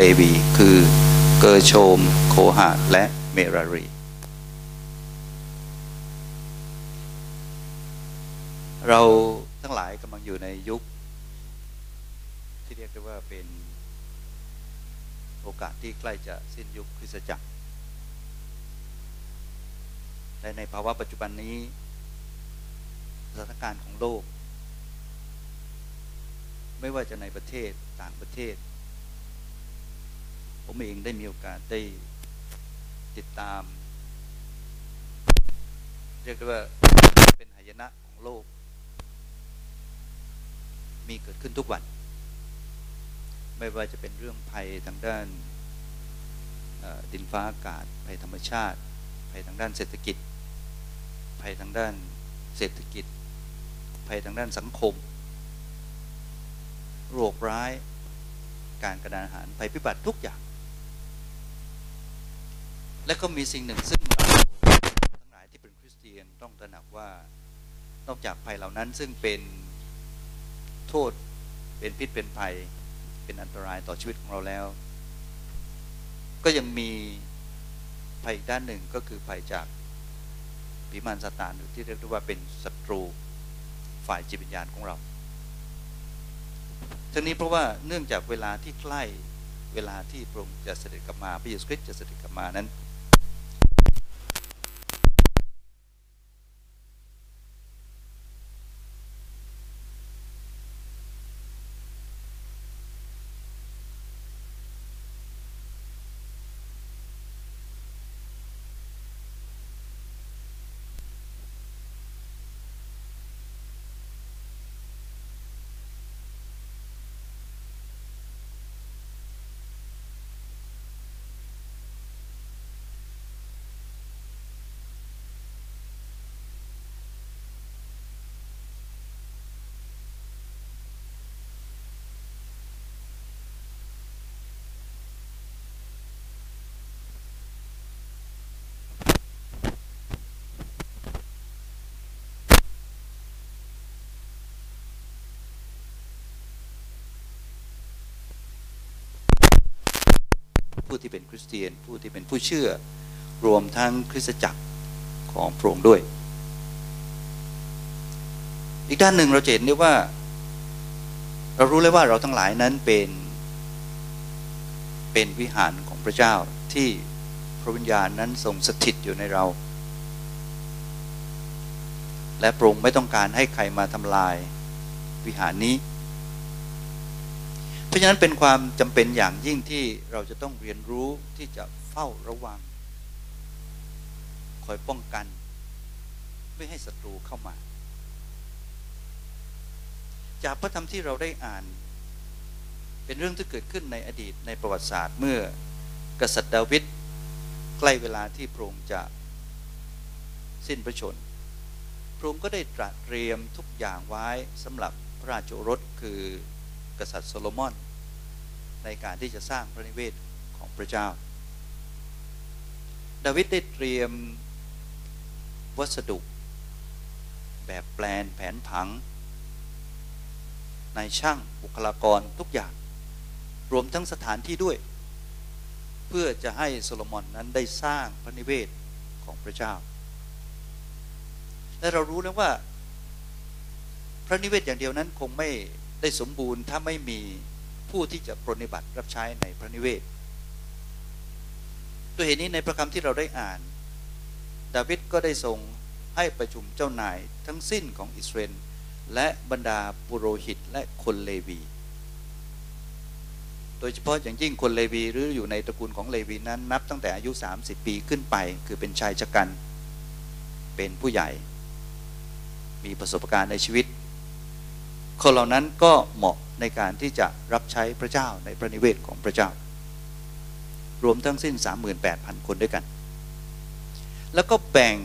เลวี คือเกอร์โชม โคหาและเมรารีเราทั้งหลายกำลังอยู่ในยุค ที่เรียกได้ว่าเป็นโอกาสที่ใกล้จะสิ้นยุคคริสตจักรและในภาวะปัจจุบันนี้สถานการณ์ของโลก ไม่ว่าจะในประเทศต่างประเทศ ผมเองได้มีโอกาสได้ติดตาม เรียกได้ว่าเป็นหายนะของโลก มีเกิดขึ้นทุกวัน ไม่ว่าจะเป็นเรื่องภัยทางด้านดินฟ้าอากาศ ภัยธรรมชาติ ภัยทางด้านเศรษฐกิจ ภัยทางด้านเศรษฐกิจ ภัยทางด้านสังคม โรคร้าย การกระดานอาหาร ภัยพิบัติทุกอย่าง และก็มีสิ่งหนึ่งซึ่งเราทั้งหลายที่เป็นคริสเตียนต้องตระหนักว่านอกจากภัยเหล่านั้นซึ่งเป็นโทษเป็นพิษเป็นภัยเป็นอันตรายต่อชีวิตของเราแล้ว ก็ยังมีภัยอีกด้านหนึ่งก็คือภัยจากผีมารซาตานหรือที่เรียกว่าเป็นศัตรูฝ่ายจิตวิญญาณของเราทั้งนี้เพราะว่าเนื่องจากเวลาที่ใกล้เวลาที่พระองค์จะเสด็จกลับมาพระเยซูคริสต์จะเสด็จกลับมานั้น ผู้ที่เป็นคริสเตียน ผู้ที่เป็นผู้เชื่อ รวมทั้งคริสตจักรของพระองค์ด้วย อีกด้านหนึ่งเราเห็นได้ว่า เรารู้เลยว่าเราทั้งหลายนั้นเป็นเป็นวิหารของพระเจ้าที่พระวิญญาณนั้นทรงสถิตอยู่ในเรา และพระองค์ไม่ต้องการให้ใครมาทำลายวิหารนี้ เพราะฉะนั้นเป็นความจำเป็นอย่างยิ่งที่เราจะต้องเรียนรู้ที่จะเฝ้าระวัง คอยป้องกัน ไม่ให้ศัตรูเข้ามา จากพระธรรมที่เราได้อ่าน เป็นเรื่องที่เกิดขึ้นในอดีตในประวัติศาสตร์เมื่อกษัตริย์ดาวิดใกล้เวลาที่พระองค์จะสิ้นพระชนพระองค์ก็ได้ตรัสเตรียมทุกอย่างไว้สำหรับพระราชโอรสคือ กษัตริย์โซโลมอน ในการที่จะสร้างพระนิเวศของพระเจ้า ดาวิดได้เตรียมวัสดุ แบบแปลนแผนผัง ในช่างบุคลากรทุกอย่าง รวมทั้งสถานที่ด้วย เพื่อจะให้โซโลมอนนั้นได้สร้างพระนิเวศของพระเจ้า และเรารู้แล้วว่าพระนิเวศอย่างเดียวนั้นคงไม่ ได้สมบูรณ์ถ้าไม่มีผู้ที่จะปรนิบัติรับใช้ในพระนิเวศตัวเหตุนี้ในพระคำที่เราได้อ่าน ดาวิดก็ได้ทรงให้ประชุมเจ้านายทั้งสิ้นของอิสราเอลและบรรดาปุโรหิตและคนเลวี โดยเฉพาะอย่างยิ่งคนเลวีหรืออยู่ในตระกูลของเลวีนั้นนับตั้งแต่อายุ 30 ปีขึ้นไป คือเป็นชายชะกัน เป็นผู้ใหญ่ มีประสบการณ์ในชีวิต คนเหล่านั้นก็เหมาะในการที่จะรับใช้พระเจ้าในพระนิเวศของพระเจ้า รวมทั้งสิ้น 38,000 คนด้วยกัน แล้วก็แบ่ง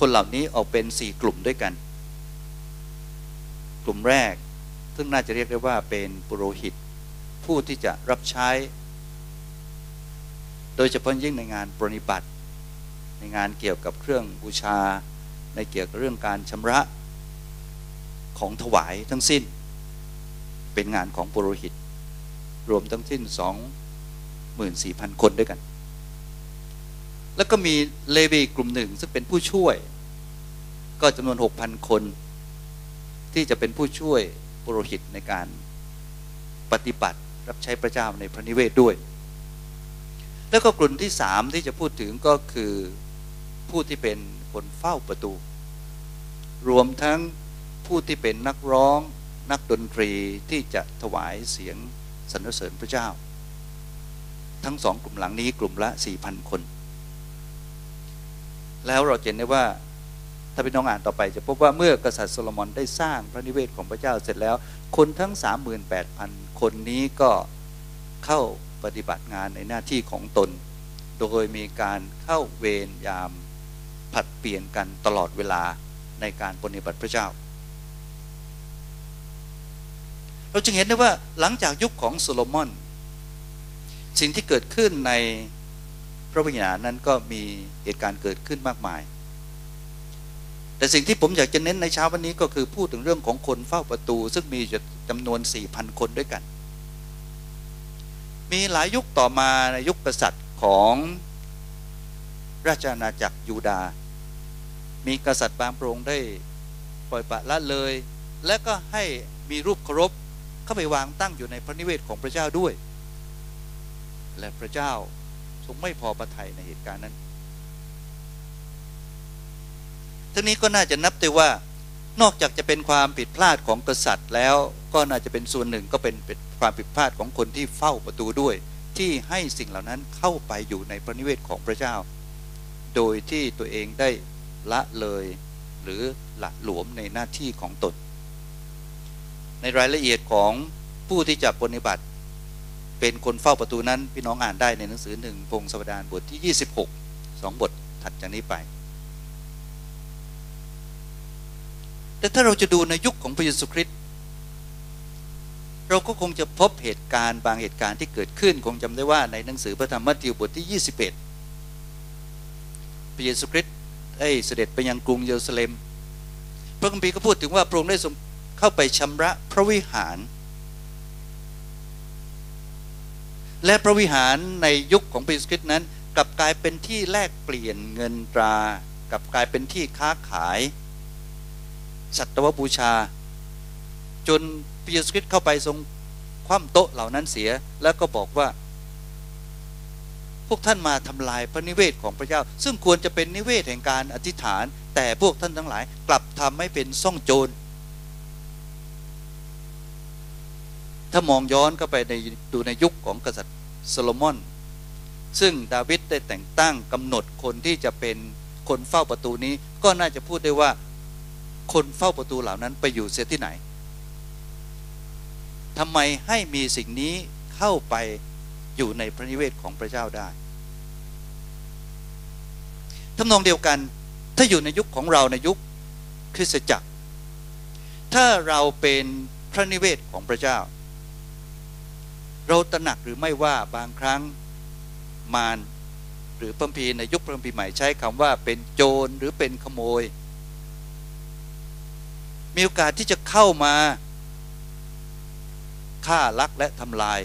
คนเหล่านี้ออกเป็น 4 กลุ่มด้วยกัน กลุ่มแรก ซึ่งน่าจะเรียกได้ว่าเป็นปุโรหิต ผู้ที่จะรับใช้ โดยเฉพาะยิ่งในงานปรนิบัติ ในงานเกี่ยวกับเครื่องบูชา ในเกี่ยวกับเรื่องการชำระ ของถวายทั้งสิ้น เป็นงานของปุโรหิต รวมทั้งสิ้นสองหมื่นสี่พันคนด้วยกัน แล้วก็มีเลวีกลุ่มหนึ่งซึ่งเป็นผู้ช่วย ก็จำนวนหกพันคน ที่จะเป็นผู้ช่วยปุโรหิตในการปฏิบัติรับใช้พระเจ้าในพระนิเวศด้วย แล้วก็กลุ่มที่สามที่จะพูดถึงก็คือผู้ที่เป็นคนเฝ้าประตู รวมทั้ง ผู้ที่เป็นนักร้องนักดนตรีที่จะถวายเสียงสรรเสริญพระเจ้า ทั้งสองกลุ่มหลังนี้กลุ่มละสี่พันคน แล้วเราเห็นได้ว่าถ้าพี่น้องอ่านต่อไปจะพบว่าเมื่อกษัตริย์โซโลมอนได้สร้างพระนิเวศของพระเจ้าเสร็จแล้ว คนทั้ง 38,000 คนนี้ก็เข้าปฏิบัติงานในหน้าที่ของตน โดยมีการเข้าเวรยามผัดเปลี่ยนกันตลอดเวลาในการปฏิบัติพระเจ้า เราจึงเห็นได้ว่าหลังจากยุคของโซโลมอน สิ่งที่เกิดขึ้นในพระวิญญาณนั้นก็มีเหตุการณ์เกิดขึ้นมากมาย แต่สิ่งที่ผมอยากจะเน้นในเช้าวันนี้ก็คือพูดถึงเรื่องของคนเฝ้าประตู ซึ่งมีจำนวน 4,000 คนด้วยกัน มีหลายยุคต่อมาในยุคกษัตริย์ของราชอาณาจักรยูดา มีกษัตริย์บางพระองค์ได้ปล่อยปะละเลย และก็ให้มีรูปเคารพ เข้าไปวางตั้งอยู่ในพระนิเวศของพระเจ้าด้วย และพระเจ้าทรงไม่พอประทัยในเหตุการณ์นั้นทั้งนี้ก็น่าจะนับได้ว่านอกจากจะเป็นความผิดพลาดของกษัตริย์แล้วก็น่าจะเป็นส่วนหนึ่งก็เป็นความผิดพลาดของคนที่เฝ้าประตูด้วย ที่ให้สิ่งเหล่านั้นเข้าไปอยู่ในพระนิเวศของพระเจ้า โดยที่ตัวเองได้ละเลยหรือหละหลวมในหน้าที่ของตน ในรายละเอียดของผู้ที่จะปฏิบัติ เป็นคนเฝ้าประตูนั้นพี่น้องอ่านได้ในหนังสือหนึ่งพงศวดารบทที่ 26สองบทถัดจากนี้ไป แต่ถ้าเราจะดูในยุคของพระเยซูคริสต์เราก็คงจะพบเหตุการณ์บางเหตุการณ์ที่เกิดขึ้น คงจำได้ว่าในหนังสือพระธรรมมัทธิวบทที่ 21 พระเยซูคริสต์ได้เสด็จไปยังกรุงเยรูซาเล็ม พระคัมภีร์ก็พูดถึงว่าพระองค์ได้ เข้าไปชำระพระวิหาร และพระวิหารในยุคของพระเยซูคริสต์นั้น กลับกลายเป็นที่แลกเปลี่ยนเงินตรากลับกลายเป็นที่ค้าขาย สัตวบูชา จนพระเยซูคริสต์เข้าไปทรงคว่ำโต๊ะเหล่านั้นเสียแล้วก็บอกว่า พวกท่านมาทำลายพระนิเวศของพระเจ้า ซึ่งควรจะเป็นนิเวศแห่งการอธิษฐาน แต่พวกท่านทั้งหลาย กลับทำให้เป็นซ่องโจร ถ้ามองย้อนเข้าไปในดูในยุคของกษัตริย์โซโลมอน ซึ่งดาวิดได้แต่งตั้งกำหนดคนที่จะเป็นคนเฝ้าประตูนี้ ก็น่าจะพูดได้ว่าคนเฝ้าประตูเหล่านั้นไปอยู่เสียที่ไหนทำไมให้มีสิ่งนี้เข้าไปอยู่ในพระนิเวศของพระเจ้าได้ทำนองเดียวกัน ถ้าอยู่ในยุคของเราในยุคคริสตจักร ถ้าเราเป็นพระนิเวศของพระเจ้า เราตระหนักหรือไม่ว่าบางครั้งมารหรือพระพีในยุคพระพีใหม่ใช้คำว่าเป็นโจรหรือเป็นขโมย มีโอกาสที่จะเข้ามาฆ่าลักและทำลาย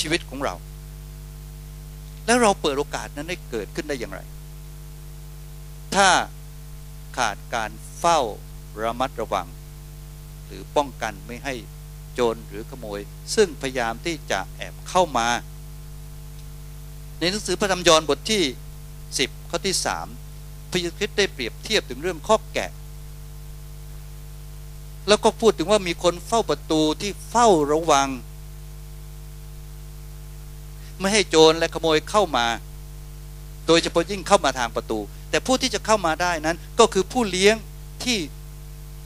ชีวิตของเรา แล้วเราเปิดโอกาสนั้นให้เกิดขึ้นได้อย่างไร ถ้าขาดการเฝ้าระมัดระวัง หรือป้องกันไม่ให้ โจรหรือขโมย ซึ่งพยายามที่จะแอบเข้ามา ในหนังสือพระธรรมยอห์นบทที่ 10 ข้อที่ 3 พระเยซูคริสต์ได้เปรียบเทียบถึงเรื่องข้อแกะ แล้วก็พูดถึงว่ามีคนเฝ้าประตูที่เฝ้าระวัง ไม่ให้โจรและขโมยเข้ามา โดยเฉพาะยิ่งเข้ามาทางประตู แต่ผู้ที่จะเข้ามาได้นั้นก็คือผู้เลี้ยงที่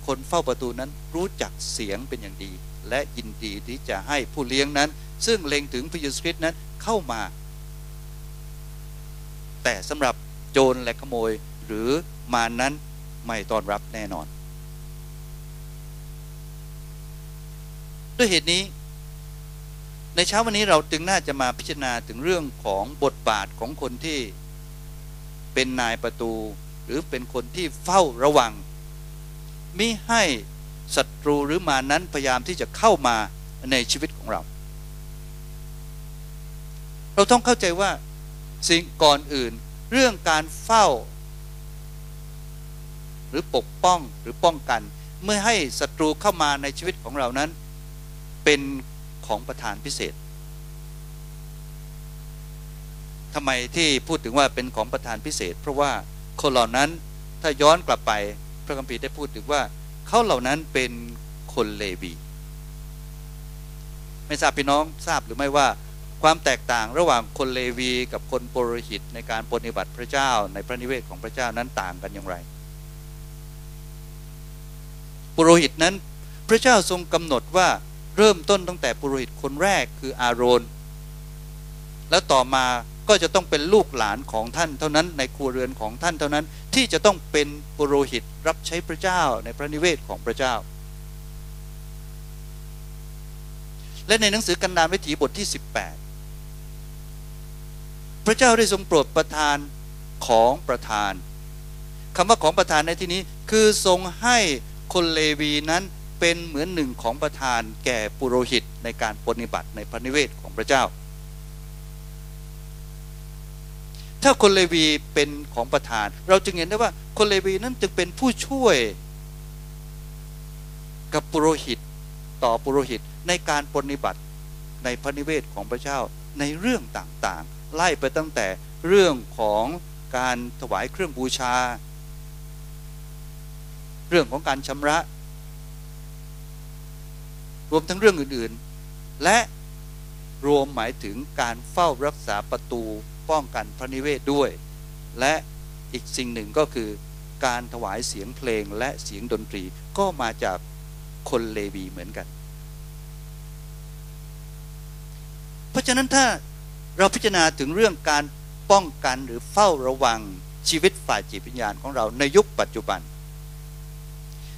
คนเฝ้าประตูนั้นรู้จักเสียงเป็นอย่างดี และยินดีที่จะให้ผู้เลี้ยงนั้น ซึ่งเล็งถึงพระเยซูคริสต์นั้นเข้ามา แต่สำหรับโจรและขโมยหรือมานั้นไม่ต้อนรับแน่นอน ด้วยเหตุนี้ ในเช้าวันนี้เราจึงน่าจะมาพิจารณาถึงเรื่องของบทบาทของคนที่เป็นนายประตู หรือเป็นคนที่เฝ้าระวังมิให้ ศัตรูหรือมานั้นพยายามที่จะเข้ามาในชีวิตของเรา เราต้องเข้าใจว่าสิ่งก่อนอื่น เรื่องการเฝ้า หรือปกป้องหรือป้องกัน เมื่อให้ศัตรูเข้ามาในชีวิตของเรานั้น เป็นของประธานพิเศษทำไมที่พูดถึงว่าเป็นของประธานพิเศษ เพราะว่าคนเหล่านั้นถ้าย้อนกลับไปพระคัมภีร์ได้พูดถึงว่า เขาเหล่านั้นเป็นคนเลวี ไม่ทราบพี่น้องทราบหรือไม่ว่าความแตกต่างระหว่างคนเลวีกับคนปรหิตในการปฏิบัติพระเจ้าในพระนิเวศของพระเจ้านั้นต่างกันอย่างไร ปุโรหิตนั้นพระเจ้าทรงกำหนดว่าเริ่มต้นตั้งแต่ปุโรหิตคนแรกคืออาโรน แล้วต่อมา ก็จะต้องเป็นลูกหลานของท่านเท่านั้นในครัวเรือนของท่านเท่านั้น ที่จะต้องเป็นปุโรหิตรับใช้พระเจ้าในพระนิเวศของพระเจ้า และในหนังสือกันดารวิถีบทที่ 18 พระเจ้าได้ทรงโปรดประทานของประทานคำว่าของประทานในที่นี้คือทรงให้คนเลวีนั้นเป็นเหมือนหนึ่งของประทานแก่ปุโรหิตในการปฏิบัติในพระนิเวศของพระเจ้า ถ้าคนเลวีเป็นของประธาน เราจึงเห็นได้ว่าคนเลวีนั้นจึงเป็นผู้ช่วยกับปุโรหิตต่อปุโรหิตในการปฏิบัติในพระนิเวศของพระเจ้าในเรื่องต่างๆ ไล่ไปตั้งแต่เรื่องของการถวายเครื่องบูชา เรื่องของการชำระ รวมทั้งเรื่องอื่นๆ และรวมหมายถึงการเฝ้ารักษาประตู ป้องกันพระนิเวศด้วย และอีกสิ่งหนึ่งก็คือการถวายเสียงเพลงและเสียงดนตรีก็มาจากคนเลวีเหมือนกัน เพราะฉะนั้นถ้าเราพิจารณาถึงเรื่องการป้องกันหรือเฝ้าระวังชีวิตฝ่ายจิตวิญญาณของเราในยุคปัจจุบัน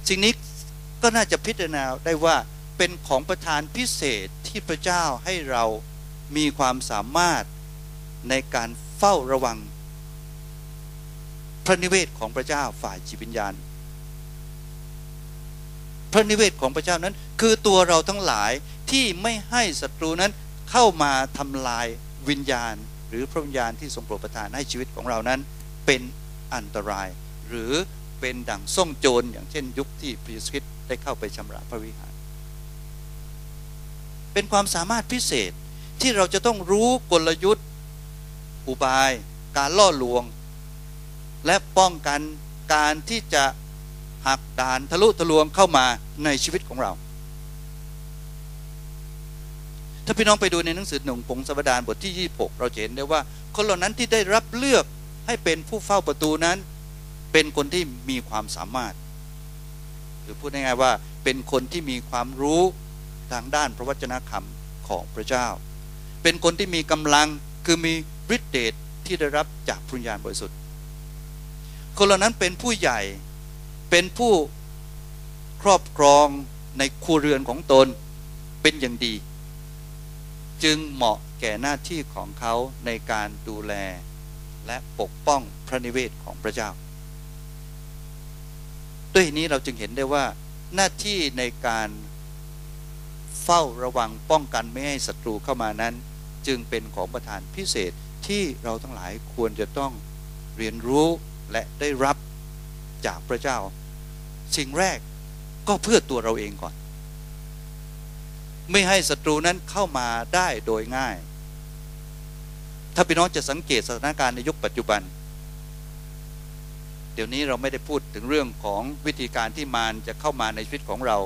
สิ่งนี้ก็น่าจะพิจารณาได้ว่าเป็นของประทานพิเศษที่พระเจ้าให้เรามีความสามารถ ในการเฝ้าระวัง พระนิเวศของพระเจ้าฝ่ายจิตวิญญาณ พระนิเวศของพระเจ้านั้น คือตัวเราทั้งหลายที่ไม่ให้ศัตรูนั้นเข้ามาทำลายวิญญาณ หรือพระวิญญาณที่ทรงโปรดประทานให้ชีวิตของเรานั้นเป็นอันตราย หรือเป็นดั่งส่งโจรอย่างเช่นยุคที่พระเยซูคริสต์ได้เข้าไปชำระพระวิหาร เป็นความสามารถพิเศษที่เราจะต้องรู้กลยุทธ์ อุบาย การล่อลวง และป้องกันการที่จะหักด่านทะลุทะลวงเข้ามาในชีวิตของเรา ถ้าพี่น้องไปดูในหนังสือหนุ่งพงศวดารบทที่ 26 เราเห็นได้ว่า คนเหล่านั้นที่ได้รับเลือกให้เป็นผู้เฝ้าประตูนั้น เป็นคนที่มีความสามารถ หรือพูดง่ายๆว่าเป็นคนที่มีความรู้ทางด้านพระวจนะคำของพระเจ้า เป็นคนที่มีกำลังคือมี ฤทธิเดชที่ได้รับจากพรุญญาณบริสุทธิ์ คนเหล่านั้นเป็นผู้ใหญ่เป็นผู้ครอบครองในครัวเรือนของตนเป็นอย่างดี จึงเหมาะแก่หน้าที่ของเขาในการดูแลและปกป้องพระนิเวศของพระเจ้า ด้วยนี้เราจึงเห็นได้ว่าหน้าที่ในการเฝ้าระวังป้องกันไม่ให้ศัตรูเข้ามานั้น จึงเป็นของประธานพิเศษ ที่เราทั้งหลายควรจะต้องเรียนรู้และได้รับจากพระเจ้า สิ่งแรกก็เพื่อตัวเราเองก่อน ไม่ให้ศัตรูนั้นเข้ามาได้โดยง่าย ถ้าพี่น้องจะสังเกตสถานการณ์ในยุคปัจจุบัน เดี๋ยวนี้เราไม่ได้พูดถึงเรื่องของวิธีการที่มารจะเข้ามาในชีวิตของเรา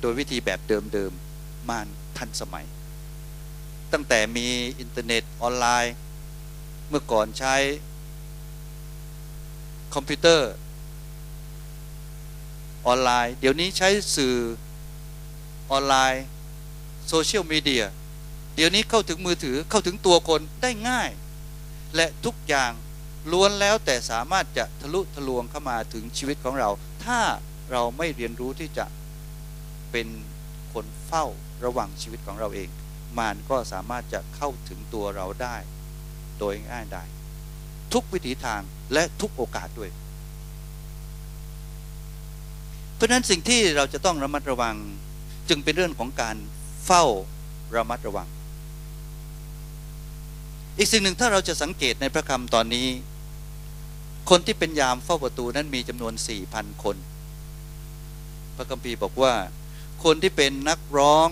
โดยวิธีแบบเดิมๆมารทันสมัยตั้งแต่มีอินเทอร์เน็ต ออนไลน์ เมื่อก่อนใช้คอมพิวเตอร์ออนไลน์ เดี๋ยวนี้ใช้สื่อออนไลน์โซเชียลมีเดียเดี๋ยวนี้เข้าถึงมือถือเข้าถึงตัวคนได้ง่าย และทุกอย่างล้วนแล้วแต่สามารถจะทะลุทะลวงเข้ามาถึงชีวิตของเรา ถ้าเราไม่เรียนรู้ที่จะเป็นคนเฝ้าระวังชีวิตของเราเอง มารก็สามารถจะเข้าถึงตัวเราได้ โดยง่ายได้ ทุกวิถีทางและทุกโอกาสด้วย เพราะนั้นสิ่งที่เราจะต้องระมัดระวัง จึงเป็นเรื่องของการเฝ้าระมัดระวัง อีกสิ่งหนึ่งถ้าเราจะสังเกตในพระคำตอนนี้ คนที่เป็นยามเฝ้าประตูนั้นมีจำนวนสี่พันคน พระคัมภีร์บอกว่า คนที่เป็นนักร้อง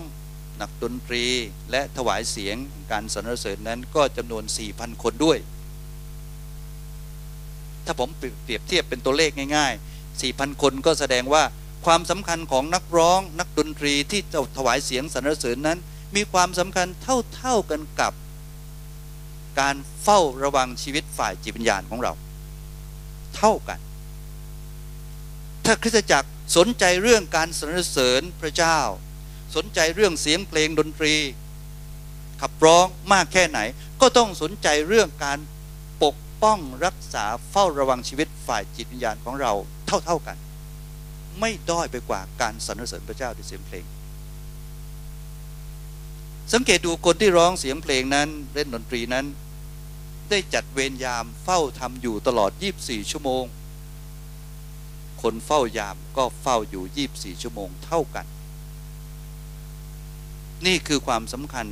นักดนตรีและถวายเสียงการสรรเสริญนั้นก็จำนวนสี่พันคนด้วย ถ้าผมเปรียบเทียบเป็นตัวเลขง่ายๆสี่พันคนก็แสดงว่าความสำคัญของนักร้อง นักดนตรีที่จะถวายเสียงสรรเสริญนั้น มีความสำคัญเท่าๆกันกับ การเฝ้าระวังชีวิตฝ่ายจิตวิญญาณของเรา เท่ากัน ถ้าคริสตจักรสนใจเรื่องการสรรเสริญพระเจ้า สนใจเรื่องเสียงเพลงดนตรี ขับร้องมากแค่ไหน ก็ต้องสนใจเรื่องการปกป้องรักษาเฝ้าระวังชีวิตฝ่ายจิตวิญญาณของเราเท่าๆกัน ไม่ด้อยไปกว่าการสรรเสริญพระเจ้าด้วยเสียงเพลง สังเกตดูคนที่ร้องเสียงเพลงนั้นเล่นดนตรีนั้น ได้จัดเวรยามเฝ้าทำอยู่ตลอด 24 ชั่วโมงคนเฝ้ายามก็เฝ้าอยู่ 24 ชั่วโมงเท่ากัน นี่คือความสำคัญ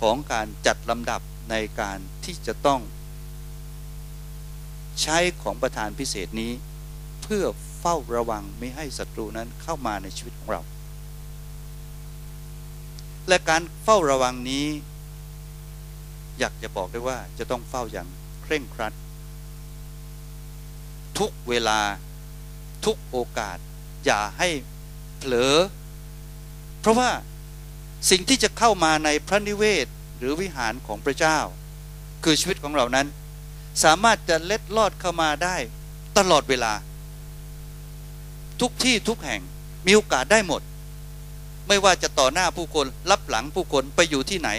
ของการจัดลำดับในการที่จะต้อง ใช้ของประธานพิเศษนี้ เพื่อเฝ้าระวังไม่ให้ศัตรูนั้นเข้ามาในชีวิตของเรา และการเฝ้าระวังนี้ อยากจะบอกได้ว่าจะต้องเฝ้าอย่างเคร่งครัด ทุกเวลาทุกโอกาส อย่าให้เผลอ เพราะว่า สิ่งที่จะเข้ามาในพระนิเวศหรือวิหารของพระเจ้า คือชีวิตของเรานั้น สามารถจะเล็ดลอดเข้ามาได้ตลอดเวลา ทุกที่ทุกแห่งมีโอกาสได้หมด ไม่ว่าจะต่อหน้าผู้คนรับหลังผู้คนไปอยู่ที่ไหน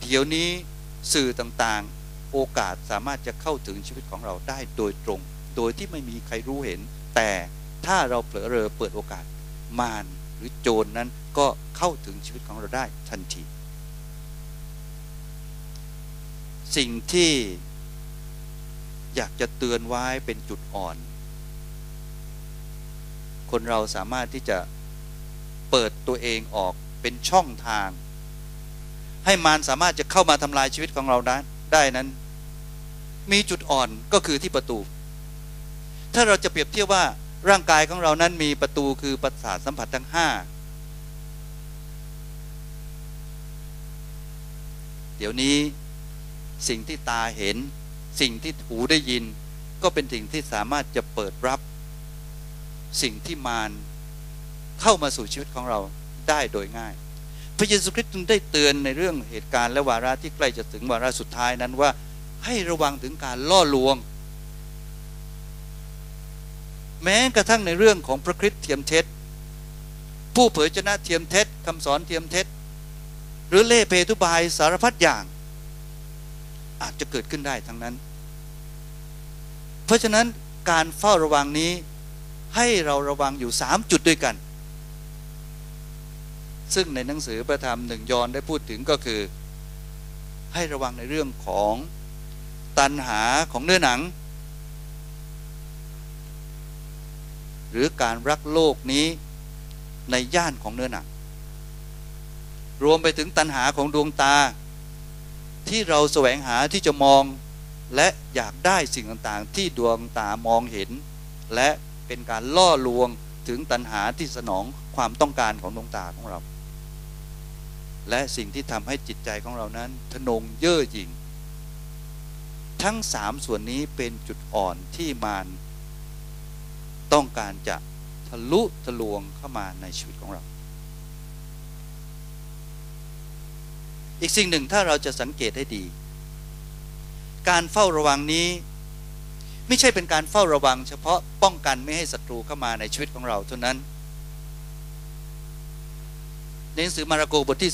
เดี๋ยวนี้สื่อต่างๆ โอกาสสามารถจะเข้าถึงชีวิตของเราได้โดยตรง โดยที่ไม่มีใครรู้เห็น แต่ถ้าเราเผลอเรอเปิดโอกาสมาร หรือโจรนนั้นก็เข้าถึงชีวิตของเราได้ทันที สิ่งที่อยากจะเตือนไว้เป็นจุดอ่อน คนเราสามารถที่จะเปิดตัวเองออกเป็นช่องทาง ให้มารสามารถจะเข้ามาทำลายชีวิตของเราได้ได้นั้น มีจุดอ่อนก็คือที่ประตู ถ้าเราจะเปรียบเทียบว่า ร่างกายของเรานั้นมีประตูคือประสาทสัมผัสทั้งห้าเดี๋ยวนี้สิ่งที่ตาเห็น สิ่งที่หูได้ยิน ก็เป็นสิ่งที่สามารถจะเปิดรับ สิ่งที่มารเข้ามาสู่ชีวิตของเราได้โดยง่าย พระเยซูคริสต์จึงได้เตือนในเรื่องเหตุการณ์และวาระที่ใกล้จะถึงวาระสุดท้ายนั้นว่าให้ระวังถึงการล่อลวง แม้กระทั่งในเรื่องของพระคริสต์เทียมเท็จ ผู้เผยชนะเทียมเท็จคำสอนเทียมเท็จ หรือเล่เพทุบายสารพัดอย่าง อาจจะเกิดขึ้นได้ทั้งนั้น เพราะฉะนั้นการเฝ้าระวังนี้ให้เราระวังอยู่สามจุดด้วยกัน ซึ่งในหนังสือประธรรมหนึ่งยอนได้พูดถึงก็คือ ให้ระวังในเรื่องของตันหาของเนื้อหนัง หรือการรักโลกนี้ในย่านของเนื้อหนังรวมไปถึงตันหาของดวงตา ที่เราแสวงหาที่จะมองและอยากได้สิ่งต่างๆ ที่ดวงตามองเห็น และเป็นการล่อลวงถึงตันหาที่สนองความต้องการของดวงตาของเรา และสิ่งที่ทำให้จิตใจของเรานั้นทนงเย่อหยิ่ง ทั้งสามส่วนนี้เป็นจุดอ่อนที่มาร ต้องการจะทะลุทะลวงเข้ามาในชีวิตของเรา อีกสิ่งหนึ่งถ้าเราจะสังเกตให้ดี การเฝ้าระวังนี้ไม่ใช่เป็นการเฝ้าระวัง เฉพาะป้องกันไม่ให้ศัตรูเข้ามาในชีวิตของเราเท่านั้น ในหนังสือมาระโกบทที่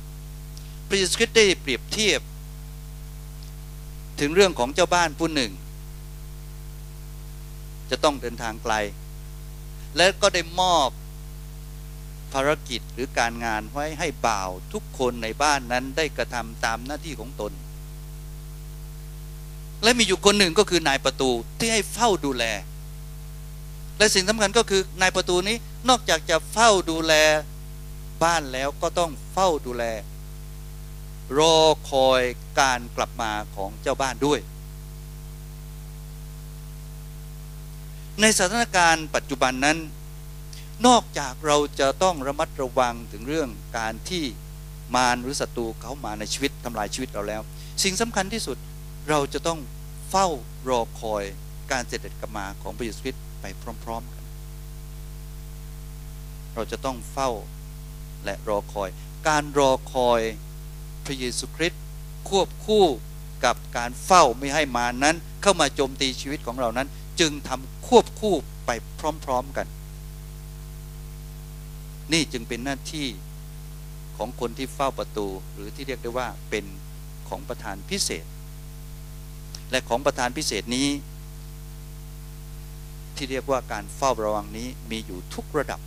13 พระเยซูคริสต์ได้เปรียบเทียบ ถึงเรื่องของเจ้าบ้านผู้หนึ่ง จะต้องเดินทางไกล และก็ได้มอบภารกิจหรือการงานไว้ให้บ่าวทุกคนในบ้านนั้นได้กระทำตามหน้าที่ของตน และมีอยู่คนหนึ่งก็คือนายประตูที่ให้เฝ้าดูแล และสิ่งสำคัญก็คือนายประตูนี้นอกจากจะเฝ้าดูแลบ้านแล้วก็ต้องเฝ้าดูแล รอคอยการกลับมาของเจ้าบ้านด้วย ในสถานการณ์ปัจจุบันนั้น นอกจากเราจะต้องระมัดระวังถึงเรื่องการที่มารหรือศัตรูเขามาในชีวิตทำลายชีวิตเราแล้ว สิ่งสำคัญที่สุดเราจะต้องเฝ้ารอคอยการเสด็จกลับมาของพระเยซูคริสต์ไปพร้อม ๆ กัน เราจะต้องเฝ้าและรอคอย การรอคอยพระเยซูคริสต์ควบคู่กับการเฝ้าไม่ให้มานั้นเข้ามาโจมตีชีวิตของเรานั้น จึงทำควบคู่ไปพร้อม ๆกัน นี่จึงเป็นหน้าที่ของคนที่เฝ้าประตู หรือที่เรียกได้ว่าเป็นของประธานพิเศษ และของประธานพิเศษนี้ ที่เรียกว่าการเฝ้าระวังนี้มีอยู่ทุกระดับ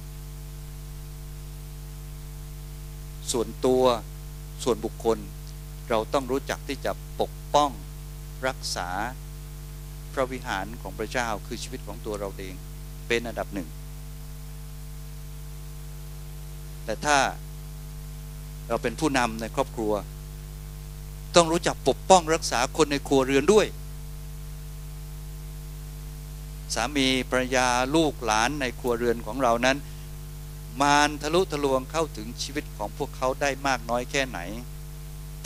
ส่วนตัวส่วนบุคคลเราต้องรู้จักที่จะปกป้องรักษา พระวิหารของพระเจ้าคือชีวิตของตัวเราเองเป็นอันดับหนึ่ง แต่ถ้าเราเป็นผู้นำในครอบครัว ต้องรู้จักปกป้องรักษาคนในครัวเรือนด้วย สามีภรรยาลูกหลานในครัวเรือนของเรานั้น มารทะลุทะลวงเข้าถึงชีวิตของพวกเขาได้มากน้อยแค่ไหน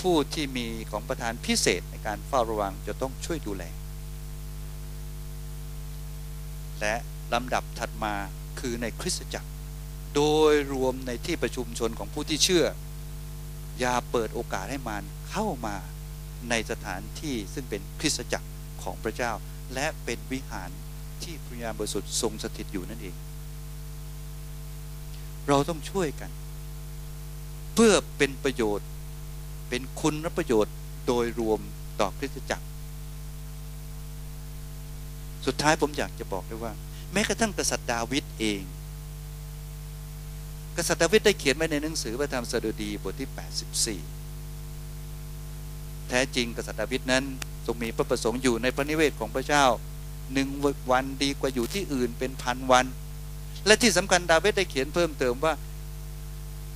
ผู้ที่มีของประธานพิเศษในการเฝ้าระวังจะต้องช่วยดูแล และลำดับถัดมาคือในคริสตจักร โดยรวมในที่ประชุมชนของผู้ที่เชื่อ อย่าเปิดโอกาสให้มารเข้ามาในสถานที่ซึ่งเป็นคริสตจักรของพระเจ้า และเป็นวิหารที่พระยาบริสุทธิ์ทรงสถิตอยู่นั่นเอง เราต้องช่วยกัน เพื่อเป็นประโยชน์เป็นคุณและประโยชน์โดยรวมต่อคริสตจักร สุดท้ายผมอยากจะบอกเลยว่า แม้กระทั่งกษัตริย์ดาวิดเอง กษัตริย์ดาวิดได้เขียนไว้ในหนังสือพระธรรมสดุดีบทที่ 84 แท้จริงกษัตริย์ดาวิดนั้นทรงมีพระประสงค์อยู่ในพระนิเวศของพระเจ้าหนึ่งวันดีกว่าอยู่ที่อื่นเป็นพันวัน และที่สำคัญดาวิดได้เขียนเพิ่มเติมว่า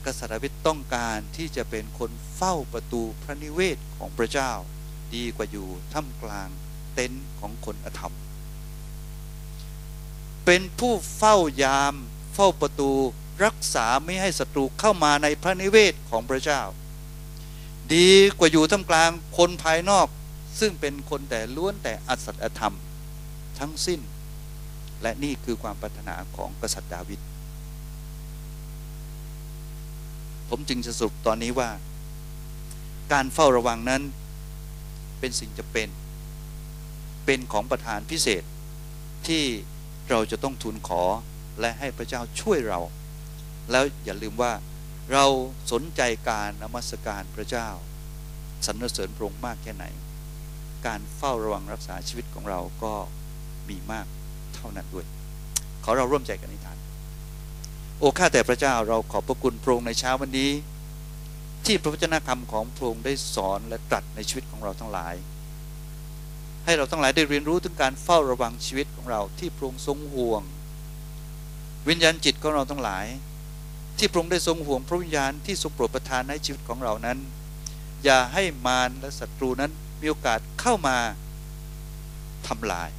กษัตริย์ดาวิดต้องการที่จะเป็นคนเฝ้าประตูพระนิเวศของพระเจ้า ดีกว่าอยู่ท่ามกลางเต็นท์ของคนอธรรม เป็นผู้เฝ้ายาม เฝ้าประตูรักษาไม่ให้ศัตรูเข้ามาในพระนิเวศของพระเจ้า ดีกว่าอยู่ท่ามกลางคนภายนอก ซึ่งเป็นคนแต่ล้วนแต่อสัตธรรม ทั้งสิ้น และนี่คือความปรารถนาของกษัตริย์ดาวิดผมจึงจะสรุปตอนนี้ว่า การเฝ้าระวังนั้นเป็นสิ่งจะเป็น เป็นของประธานพิเศษที่ เราจะต้องทูลขอและให้พระเจ้าช่วยเรา แล้วอย่าลืมว่าเราสนใจการนมัสการพระเจ้าสรรเสริญพระองค์มากแค่ไหน การเฝ้าระวังรักษาชีวิตของเราก็มีมากเท่านั้นด้วย ขอเราร่วมใจกันในฐาน โอ้ข้าแต่พระเจ้าเราขอบพระคุณพระองค์ในเช้าวันนี้ ที่พระวจนะคำของพระองค์ได้สอนและตรัสในชีวิตของเราทั้งหลาย ให้เราทั้งหลายได้เรียนรู้ถึงการเฝ้าระวังชีวิตของเราที่พระองค์ทรงห่วง วิญญาณจิตของเราทั้งหลาย ที่พระองค์ได้ทรงห่วงพระวิญญาณที่ทรงโปรดประทานในชีวิตของเรานั้น อย่าให้มารและศัตรูนั้นมีโอกาสเข้ามาทำลาย